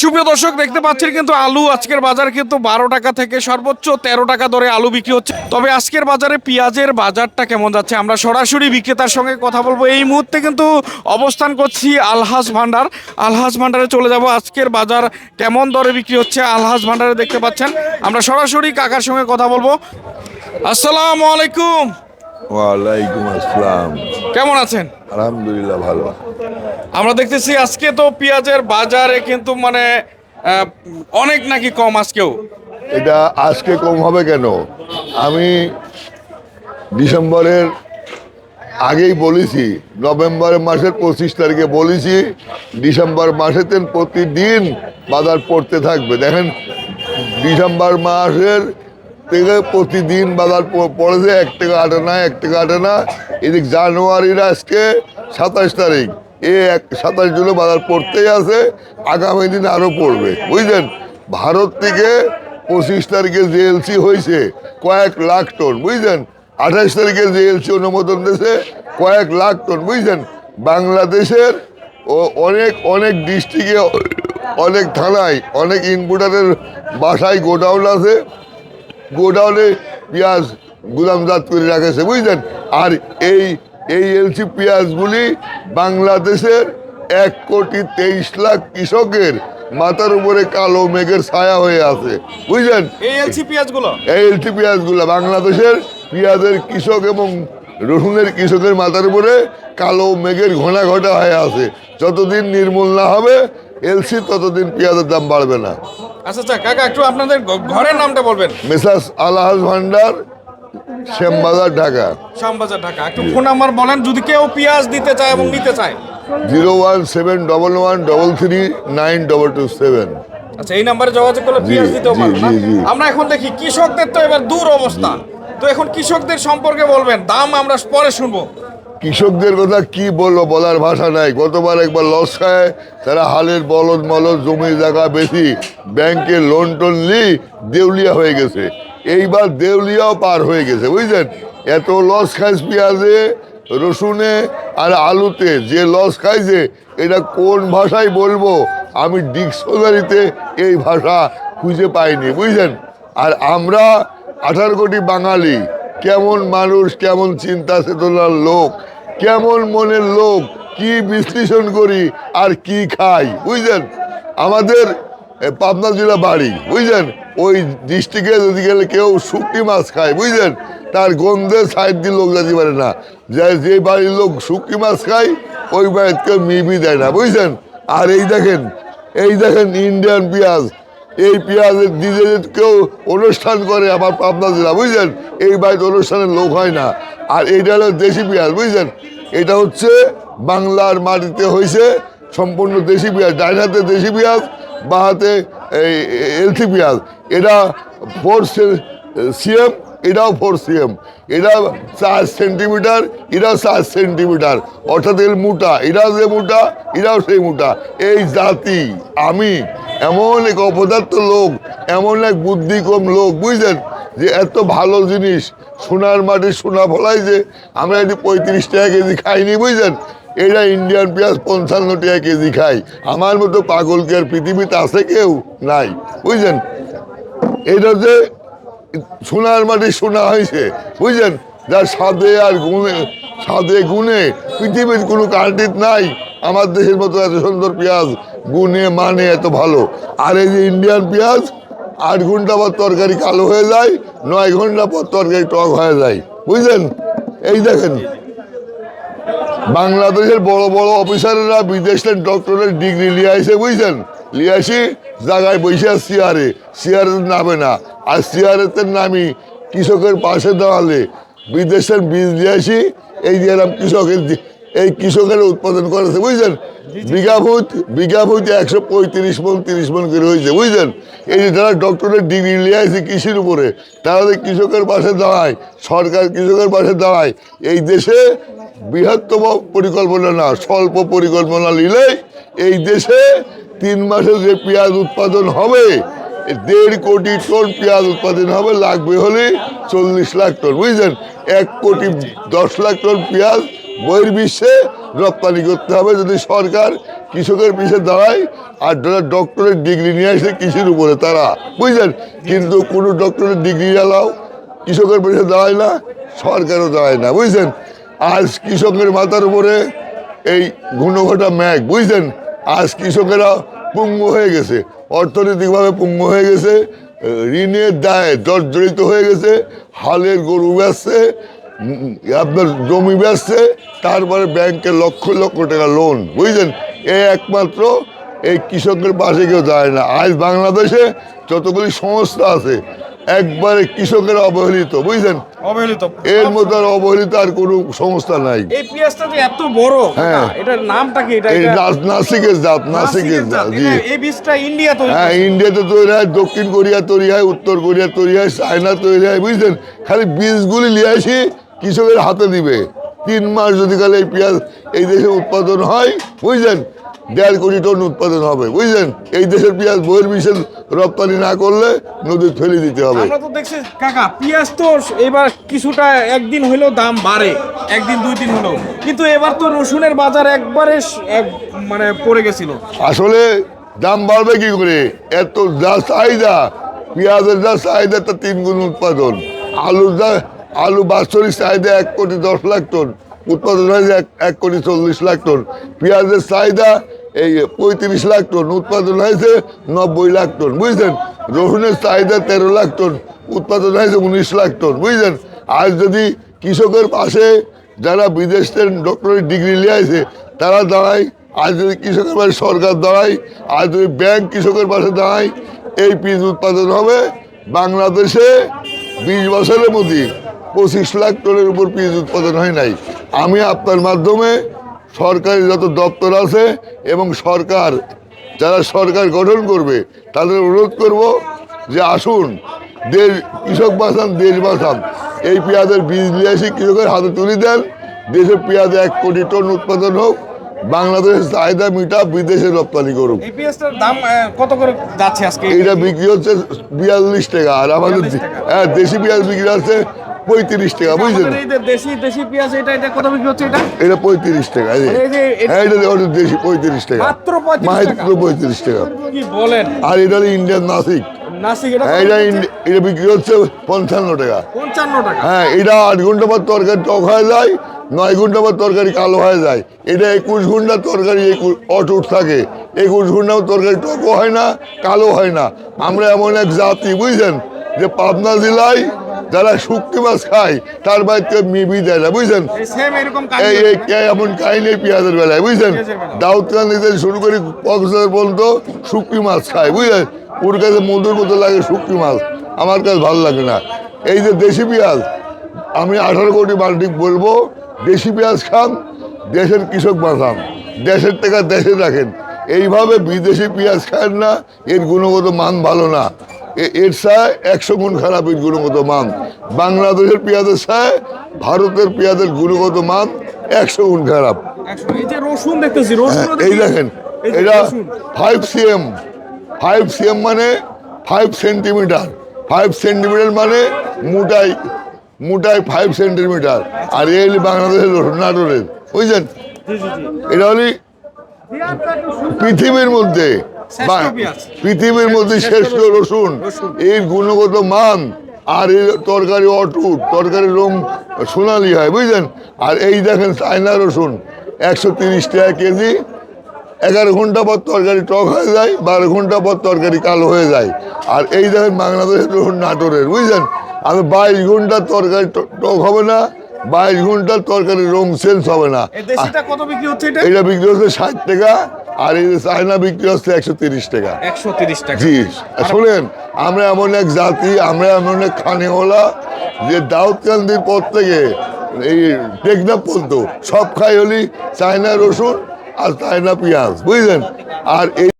সুপ্রিয় দর্শক, দেখতে পাচ্ছেন কিন্তু আলু আজকের বাজার কিন্তু বারো টাকা থেকে সর্বোচ্চ তেরো টাকা দরে আলু বিক্রি হচ্ছে। তবে আজকের বাজারে পেঁয়াজের বাজারটা কেমন যাচ্ছে? আমরা সরাসরি বিক্রেতার সঙ্গে কথা বলব। এই মুহূর্তে কিন্তু অবস্থান করছি আলহাজ ভান্ডার। আলহাজ ভান্ডারে চলে যাব। আজকের বাজার কেমন দরে বিক্রি হচ্ছে আলহাজ ভান্ডারে দেখতে পাচ্ছেন। আমরা সরাসরি কাকার সঙ্গে কথা বলব। আসসালামু আলাইকুম। ওয়ালাইকুম আসসালাম। কেমন আছেন? আলহামদুলিল্লাহ ভালো। আমরা দেখতেছি আজকে তো পেঁয়াজের বাজারে কিন্তু মানে অনেক নাকি কম আজকেও? এটা আজকে কম হবে কেন? আমি ডিসেম্বরের আগেই বলেছি নভেম্বর মাসের পঁচিশ তারিখে বলেছি ডিসেম্বর মাসেতে প্রতিদিন বাজার পড়তে থাকবে। দেখেন ডিসেম্বর মাসের থেকে প্রতিদিন বাজার পড়েছে এক টাকা আটে না, এক টাকা আটে না। এদিক জানুয়ারির আজকে সাতাশ তারিখ। এ এক সাতাশ জুলাই বাজার পড়তেই আছে, আগামী দিন আরও পড়বে। বুঝলেন? ভারত থেকে পঁচিশ তারিখে জেএলসি হয়েছে, কয়েক লাখ টন, বুঝলেন? আঠাশ তারিখে জেএলসি অনুমোদন দিয়েছে, কয়েক লাখ টন, বুঝলেন? বাংলাদেশের ও অনেক অনেক ডিস্ট্রিক্টে অনেক থানায়, অনেক ইনপুটারের বাসায় গোডাউন আছে। গোডাউনে পেঁয়াজ গুদামজাত করে রাখেছে বুঝলেন? আর এই এই এলসি পেঁয়াজগুলি বাংলাদেশের এক কোটি তেইশ লাখ কৃষকের মাথার উপরে কালো মেঘের ছায়া হয়ে আছে বুঝলেন? এই এলসি পেঁয়াজগুলো? এই এলসি পেঁয়াজগুলো বাংলাদেশের পেঁয়াজের কৃষক এবং রসুনের কৃষকের মাথার উপরে কালো মেঘের ঘনা ঘটা হয়ে আছে। যতদিন নির্মূল না হবে এলসি ততদিন পেঁয়াজের দাম বাড়বে না। আচ্ছা আচ্ছা কাকা একটু আপনাদের ঘরের নামটা বলবেন। মেসাস আলহাজ ভান্ডার শ্যামবাজার ঢাকা। শ্যামবাজার ঢাকা। একটু ফোন নাম্বার বলেন যদি কেউ পেঁয়াজ দিতে চায় এবং নিতে চায়। Zero one seven double one double three nine double two seven. আচ্ছা এই নাম্বারে যোগাযোগ করলে পেঁয়াজ দিতেও জি, পারবেন না। আমরা এখন দেখি কৃষকদের তো এবার দূর অবস্থা। তো এখন কৃষকদের সম্পর্কে বলবেন দাম আমরা পরে শুনব। কৃষকদের কথা কি বলব, বলার ভাষা নাই। গতবার একবার লস খায় তারা হালের বলদ মলদ জমি জায়গা বেশি ব্যাংকে লোন টোন নি দেউলিয়া হয়ে গেছে। এইবার দেউলিয়াও পার হয়ে গেছে, বুঝলেন? এত লস খাইস পেঁয়াজে, রসুনে আর আলুতে, যে লস খাইছে, এটা কোন ভাষায় বলব? আমি ডিকশনারিতে এই ভাষা খুঁজে পাইনি, বুঝলেন? আর আমরা আঠারো কোটি বাঙালি কেমন মানুষ, কেমন চিন্তা চেতনার লোক, কেমন মনের লোক, কি বিশ্লেষণ করি আর কি খাই, বুঝলেন? আমাদের পাবনা জেলা বাড়ি, বুঝলেন? ওই ডিস্ট্রিক্টে যদি গেলে কেউ শুকনি মাছ খায়, বুঝলেন? তার গন্ধে সাইড দিয়ে লোক যেতে পারে না। যে যে বাড়ির লোক শুকনি মাছ খায়, ওই বাড়িতে মিবি দেয় না, বুঝলেন? আর এই দেখেন এই দেখেন ইন্ডিয়ান পেঁয়াজ এই পেঁয়াজের দিদি কেউ অনুষ্ঠান করে আমার পাবনা জেলা, বুঝলেন? এই বাড়িতে অনুষ্ঠানের লোক হয় না। আর এইটা হলো দেশি পেঁয়াজ, বুঝলেন? এটা হচ্ছে বাংলার মাটিতে হয়েছে সম্পূর্ণ দেশি পেঁয়াজ ডাইন হাতে দেশি পেঁয়াজ, বা হাতে এই এলসি পেঁয়াজ। এটা ফোর সিএম এটাও ফোর সিএম এটা চার সেন্টিমিটার এটাও চার সেন্টিমিটার অর্থাৎ এর মোটা এটাও যে মোটা এটাও সেই মোটা। এই জাতি, আমি এমন এক অপদার্থ লোক, এমন এক বুদ্ধি কম লোক, বুঝলেন? যে এত ভালো জিনিস, সোনার মাটি, সোনা ফলাই যে আমরা এটি পঁয়ত্রিশ টাকা কেজি খাইনি, বুঝলেন? এটা ইন্ডিয়ান পেঁয়াজ পঞ্চান্ন টাকা কেজি খাই আমার মতো পাগল কি আর পৃথিবীতে আছে কেউ নাই, বুঝলেন? এটা যে সোনার মাটি সোনা হয়েছে, বুঝলেন? যার স্বাদে আর গুণে স্বাদে গুণে পৃথিবীর কোনো কান্ট্রিত নাই। আমার দেশের মতো এত সুন্দর পেঁয়াজ, গুণে মানে এত ভালো। আর এই যে ইন্ডিয়ান পেঁয়াজ, আট ঘণ্টা পর তরকারি কালো হয়ে যায়, নয় ঘণ্টা পর তরকারি টক হয়ে যায়, বুঝলেন? এই দেখেন, বাংলাদেশের বড় বড় অফিসাররা বিদেশের ডক্টরের ডিগ্রি নিয়ে আসে বুঝছেন নিয়ে আসি, জায়গায় বসে চেয়ারে চেয়ারে নামে না। আর নামি কৃষকের পাশে দাঁড়ালে বিদেশের বীজ নিয়ে আসি এই যে এরকম কৃষকের এই কৃষকের উৎপাদন করেছে বুঝছেন বিঘা ফুট বিঘা ফুট একশো পঁয়ত্রিশ মন তিরিশ মন করে হয়েছে বুঝলেন? এই যে যারা ডক্টরের ডিগ্রি নিয়ে আসে কৃষির উপরে তারা যে কৃষকের পাশে দাঁড়ায় সরকার কৃষকের পাশে দাঁড়ায় এই দেশে বৃহত্তম পরিকল্পনা না স্বল্প পরিকল্পনা নিলেই এই দেশে তিন মাসে যে পেঁয়াজ উৎপাদন হবে দেড় কোটি টন পেঁয়াজ উৎপাদন হবে, লাগবে হলে চল্লিশ লাখ টন, বুঝলেন? এক কোটি দশ লাখ টন পেঁয়াজ বহির্বিশ্বে রপ্তানি করতে হবে যদি সরকার কৃষকের পিছিয়ে দাঁড়ায় আর যারা ডক্টরের ডিগ্রি নিয়ে আসে কৃষির উপরে, তারা, বুঝলেন? কিন্তু কোনো ডক্টরের ডিগ্রি এলাও কৃষকের পিছিয়ে দাঁড়ায় না, সরকারও দাঁড়ায় না বুঝছেন আজ কৃষকের মাথার উপরে এই ঘূর্ণঘটা ম্যাগ বুঝছেন আজ কৃষকেরা পুঙ্গু হয়ে গেছে। অর্থনৈতিকভাবে পুঙ্গ হয়ে গেছে, ঋণের দায়ে জর্জরিত হয়ে গেছে, হালের গরু বেচছে আপনার জমি বেচছে, তারপরে ব্যাংকে লক্ষ লক্ষ টাকা লোন বুঝলেন? এই একমাত্র এই কৃষকের পাশে কেউ যায় না। আজ বাংলাদেশে যতগুলি সংস্থা আছে একবারে কৃষকের অবহেলিত বুঝলেন অবহেলিত। এর মতো আর অবহেলিত আর কোনো সংস্থা নাই। এই পেঁয়াজটা যে এত বড় হ্যাঁ। এটার নামটা কি? এটা নাসিকের জাত নাসিকের জাত। জি। এই বীজটা ইন্ডিয়া তৈরি হ্যাঁ ইন্ডিয়াতে তৈরি হয় দক্ষিণ কোরিয়া তৈরি হয় উত্তর কোরিয়া তৈরি হয় চায়না তৈরি হয় বুঝলেন খালি বীজগুলি নিয়ে আসি কৃষকের হাতে দিবে। তিন মাস যদি খালি এই পেঁয়াজ এই দেশে উৎপাদন হয় বুঝলেন? দেড় কোটি টন উৎপাদন হবে বুঝলেন? এই দেশের পেঁয়াজ বইয়ের বিশেষ রপ্তানি না করলে নদী ফেলে দিতে হবে। আমরা তো দেখছি কাকা পেঁয়াজ তো এবার কিছুটা একদিন হইলেও দাম বাড়ে একদিন দুই দিন হলেও। কিন্তু এবার তো রসুনের বাজার একবারে এক- মানে পড়ে গেছিল। আসলে দাম বাড়বে কি করে? এত যা চাহিদা পেঁয়াজের যা চাহিদা তা তিন গুণ উৎপাদন। আলুর যা আলু বাৎসরিক চাহিদা এক কোটি দশ লাখ টন, উৎপাদন হয়েছে এক এক কোটি চল্লিশ লাখ টন। পেঁয়াজের চাহিদা এই পঁয়ত্রিশ লাখ টন, উৎপাদন হয়েছে নব্বই লাখ টন, বুঝলেন? রসুনের চাহিদা তেরো লাখ টন, উৎপাদন হয়েছে উনিশ লাখ টন, বুঝলেন? আর যদি কৃষকের পাশে যারা বিদেশ থেকে ডক্টরেট ডিগ্রি নিয়ে আছে তারা দাঁড়ায় আজ যদি কৃষকের পাশে সরকার দাঁড়ায় আজ যদি ব্যাংক কৃষকের পাশে দাঁড়ায়, এই পিস উৎপাদন হবে বাংলাদেশে বিশ বছরের মধ্যে। পঁচিশ লাখ টনের উপর পিস উৎপাদন হয় নাই। আমি আপনার মাধ্যমে সরকারি যত দপ্তর আছে এবং সরকার যারা সরকার গঠন করবে তাদের অনুরোধ করব যে আসুন দেশ কৃষক বাঁচান দেশ বাঁচান। এই পেঁয়াজের বীজ নিয়ে এসে কৃষকের হাতে তুলে দেন। দেশে পেঁয়াজ এক কোটি টন উৎপাদন হোক বাংলাদেশের চাহিদা মিটা বিদেশে রপ্তানি করুক। এই পেঁয়াজটার দাম কত করে যাচ্ছে আজকে? এইটা বিক্রি হচ্ছে বিয়াল্লিশ টাকা আর আমাদের হ্যাঁ দেশি পেঁয়াজ বিক্রি আছে পঁয়ত্রিশ টাকা বুঝলেন? দেশি দেশি পেঁয়াজ এটা এটা কত বিক্রি হচ্ছে এটা? এটা পঁয়ত্রিশ টাকা এটা- হ্যাঁ এটা ওটা দেশি পঁয়ত্রিশ টাকা। মাত্র 35 টাকা? মাত্র পঁয়ত্রিশ টাকা। কি বলেন? আর এটা ইন্ডিয়ান নাসিক এটা হ্যাঁ, এটা বিক্রি হচ্ছে? পঞ্চান্ন টাকা। পঞ্চান্ন টাকা। হ্যাঁ এটা আট ঘণ্টা পর তরকারি টক হয়ে যায় নয় ঘণ্টা পর তরকারি কালো হয়ে যায়। এটা একুশ ঘণ্টা তরকারি অটুট থাকে। একুশ ঘণ্টা তরকারি টকও হয় না কালো হয় না। আমরা এমন এক জাতি বুঝছেন যে পাবনা জেলায় যারা শুক্তি মাছ খায় তার বাড়িতে মিবি দেয় না বুঝছেন? এমন কাহিনী পেঁয়াজের বেলায় বুঝছেন? পেঁয়াজের বেলায়। দাউদকান থেকে শুরু করে কক্সবাজার পর্যন্ত শুক্তি মাছ খায় বুঝলেন? ওর কাছে মধুর মতো লাগে শুক্তি মাছ আমার কাছে ভালো লাগে না। এই যে দেশি পেঁয়াজ আমি আঠারো কোটি মাল্টিক বলব দেশি পেঁয়াজ খান দেশের কৃষক বাঁচান দেশের টাকা দেশে রাখেন। এইভাবে বিদেশি পেঁয়াজ খান না এর গুণগত মান ভালো না। এর সায় একশো গুণ খারাপ এর গুণগত মান। বাংলাদেশের পেঁয়াজের সায় ভারতের পেঁয়াজের গুণগত মান একশো গুণ খারাপ। এই হ্যাঁ, এই দেখেন এটা ফাইভ সিএম ফাইভ সিএম মানে ফাইভ সেন্টিমিটার ফাইভ সেন্টিমিটার মানে মোটাই মোটাই ফাইভ সেন্টিমিটার আর এই বাংলাদেশের রসুন নাটোরের বুঝছেন এটা হলি পৃথিবীর মধ্যে। পৃথিবীর মধ্যে শ্রেষ্ঠ রসুন। এর গুণগত মান আর এর তরকারি অটুট। তরকারি রং সোনালি হয় বুঝলেন? আর এই দেখেন চায়না রসুন একশো তিরিশ টাকা কেজি। এগারো ঘণ্টা পর তরকারি টক হয়ে যায় বারো ঘণ্টা পর তরকারি কালো হয়ে যায়। আর এই দেখেন বাংলাদেশের রসুন নাটোরের বুঝলেন? আমি বাইশ ঘণ্টা তরকারি টক হবে না। বাইশ ঘণ্টার তরকারি রং চেঞ্জ হবে না। কত বিক্রি হচ্ছে এটা? এটা বিক্রি হচ্ছে ষাট টাকা আর এই চায়না বিক্রি হচ্ছে একশো তিরিশ টাকা। একশো তিরিশ টাকা। জি শোনেন আমরা এমন এক জাতি আমরা এমন এক খানেওয়ালা যে দাউদকান্দির পর থেকে এই টেকনাফ পর্যন্ত সব খাই হলি চায়না রসুন আর চায়না পেঁয়াজ বুঝলেন? আর এই